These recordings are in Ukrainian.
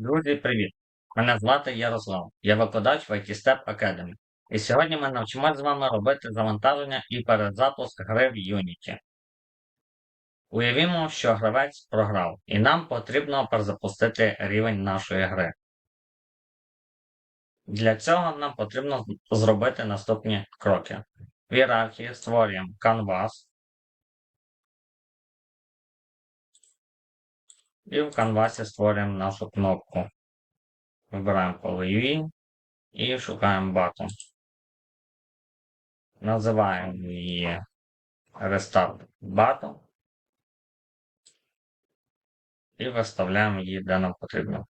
Друзі, привіт! Мене звати Ярослав. Я викладач в IT Step Academy. І сьогодні ми навчимося з вами робити завантаження і перезапуск гри в Unity. Уявімо, що гравець програв, і нам потрібно перезапустити рівень нашої гри. Для цього нам потрібно зробити наступні кроки. В ієрархії створюємо Canvas. І в канвасі створюємо нашу кнопку. Вибираємо поле UI і шукаємо button. Називаємо її Restart Button. І виставляємо її, де нам потрібно.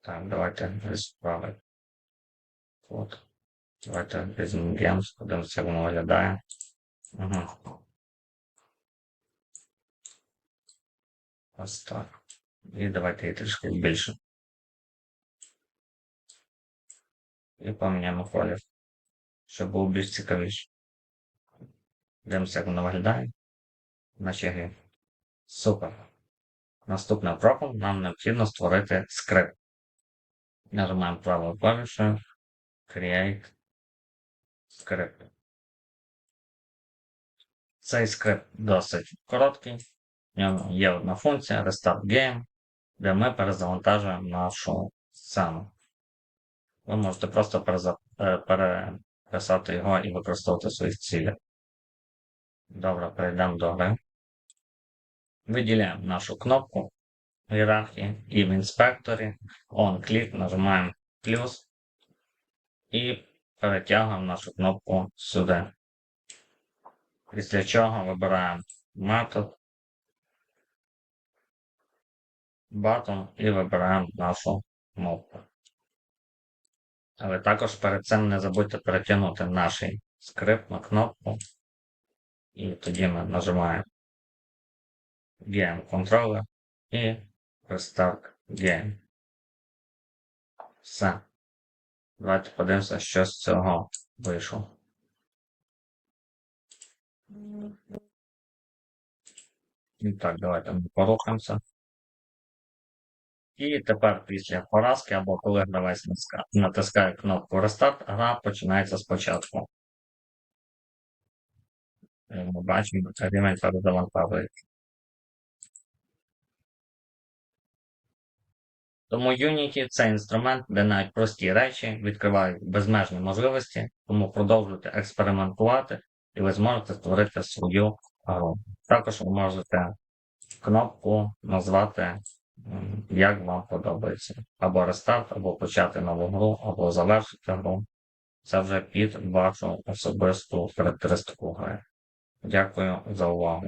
Так, давайте справи. От. Давайте візьмемо Games, подивимося, як воно виглядає. Угу. Ось так. І давайте її трішки більше. І поміняємо колір, щоб був більш цікавіше. Дивимося, як воно виглядає. Наші грі. Супер. Наступним кроком нам необхідно створити скрипт. Нажимаємо правою клавішою Create Script. Цей скрипт досить короткий. Є одна функція Restart Game, де ми перезавантажуємо нашу сцену. Ви можете просто е, переписати його і використовувати своїх цілях. Добре, перейдемо до гри. Виділяємо нашу кнопку в ієрархії і в інспекторі. On-click, нажимаємо плюс і перетягуємо нашу кнопку сюди. Після чого вибираємо метод, button і вибираємо нашу кнопку. Але також перед цим не забудьте перетягнути наш скрипт на кнопку. І тоді ми нажимаємо Game Controller і Restart Game. Все. Давайте подивимося, що з цього вийшло. І так, давайте ми порухаємося. І тепер після поразки або коли гравець натиска- натискає кнопку Restart, гра починається спочатку. Ми бачимо, рівень перезавантажується. Тому Unity це інструмент, де навіть прості речі відкривають безмежні можливості, тому продовжуйте експериментувати, і ви зможете створити свою гру. Також ви можете кнопку назвати як вам подобається. Або рестарт, або почати нову гру, або завершити гру. Це вже під вашу особисту характеристику гри. Дякую за увагу.